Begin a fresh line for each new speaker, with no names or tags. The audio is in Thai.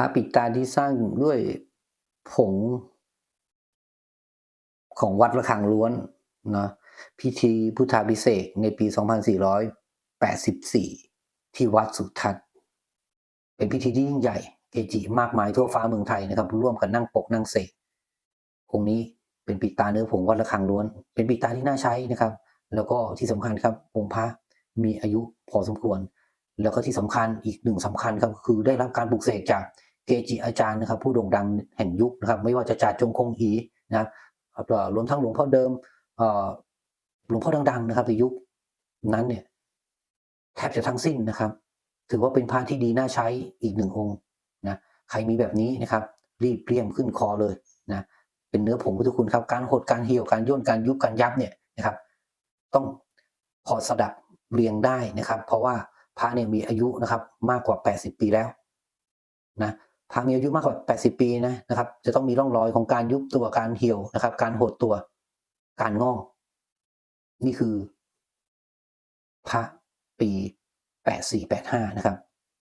พระปิดตาที่สร้างด้วยผง ของวัดระฆังล้วนนะพิธีพุทธาพิเศษในปี 2484 ที่วัดสุทัศน์ เป็นพิธีที่ยิ่งใหญ่เกจิมากมายทั่วฟ้าเมืองไทยนะครับ ร่วมกันนั่งปกนั่งเสกองค์นี้เป็นปิดตาเนื้อผงวัดระฆังล้วน เป็นปิดตาที่น่าใช้นะครับ แล้วก็ที่สำคัญครับองค์พระมีอายุพอสมควร แล้วก็ที่สำคัญอีกหนึ่งสำคัญครับคือได้รับการปลุกเสกจาก เกจิอาจารย์นะครับผู้โด่งดังแห่งยุคนะครับ ไม่ว่าจะจ่าจงคงอีนะครับรวมทั้งหลวงพ่อเดิมหลวงพ่อดังๆนะครับในยุคนั้นเนี่ยแทบจะทั้งสิ้นนะครับ ถือว่าเป็นพระที่ดีน่าใช้อีกหนึ่งองค์นะใครมีแบบนี้นะครับ รีบเรียมขึ้นคอเลยนะเป็นเนื้อผงพุทธคุณครับการหดการเหี่ยวการย่นการยุบการยับเนี่ยนะครับ ต้องพอสดับเรียงได้นะครับ เพราะว่าพระเนี่ยมีอายุนะครับ มากกว่า 80 ปีแล้วนะ พระมีอายุมากกว่า 80 ปีนะนะครับ จะต้องมีร่องรอยของการยุบตัวการเหี่ยวนะครับ การหดตัว การงอกนี่คือพระปี 8485 นะครับ